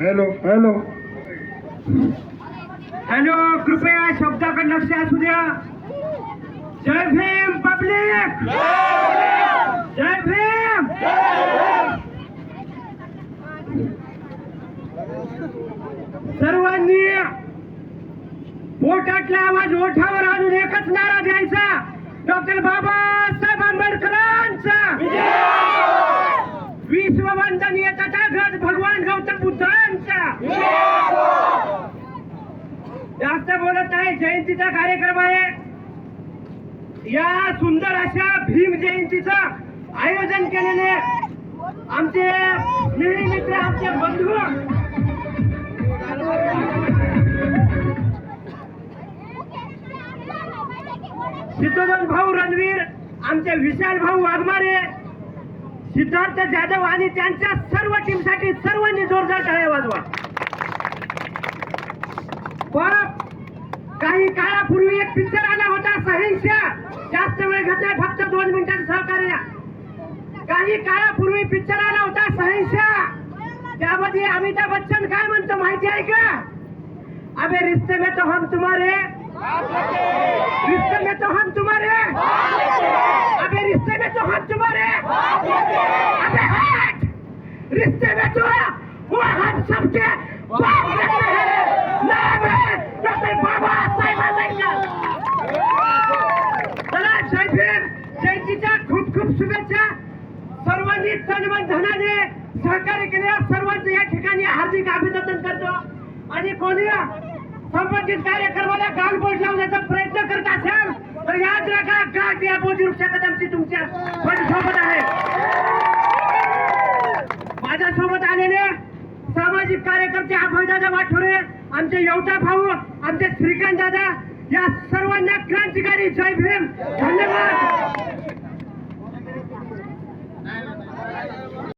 Hello hello. Hello कृपया शब्दाकडे लक्ष असू द्या. जय भीम पब्लिक. जय भीम. सर्वांनी पोटातला आवाज ओठावर आणून एकच नारा द्यायचा. डॉक्टर बाबा विश्ववंदनीय तथागत भगवान गौतम बुद्धांचा जास्त बोलत नाही जयंतीचा कार्यक्रम आहे. या सुंदर अशा भीम जयंतीचं आयोजन केलेले आमचे स्नेही मित्र आमचे बंधू. सिद्धोबन भाऊ रणवीर आमचे विशाल भाऊ वाघमारे. सिद्धार्थ जाधव आणि त्यांच्या सर्व टीमसाठी सर्वांनी जोरदार टाळ्या वाजवा. पण काही काळापूर्वी एक पिक्चर आला होता सहिंसा जास्त वेळ घेत नाही फक्त दोन मिनिटांचं सहकार्य काही काळापूर्वी पिक्चर आला होता सहिंसा त्यामध्ये अमिताभ बच्चन काय म्हणतो माहिती आहे का? अबे रिश्ते में तो हम तुम्हारे. रिश्ते में तो हम तुम्हारे अबे रिश्ते में तो हम तुम्हारे अबे हट रिश्ते में जो है वो हम सबके बाप लगते हैं नाम है डॉक्टर बाबासाहेब आंबेडकर. चला जय भीम. जयंतीच्या खूप खूप शुभेच्छा. सर्वांनी तनमन धनाने सहकार्य केले. सर्वांचं या ठिकाणी हार्दिक अभिनंदन करतो. आणि कोणी संबंधित कार्यक्रमाला गालबोट लावण्याचा प्रयत्न करत असाल तर याद राखा गाठ या बोधी वृक्षाकडे आमची तुमच्यासोबत सामाजिक कार्यकर्ते अभयदादा वाठोरे आमचे येवटा भाऊ आमचे श्रीकांत दादा या सर्वांना क्रांतिकारी जय भीम. धन्यवाद.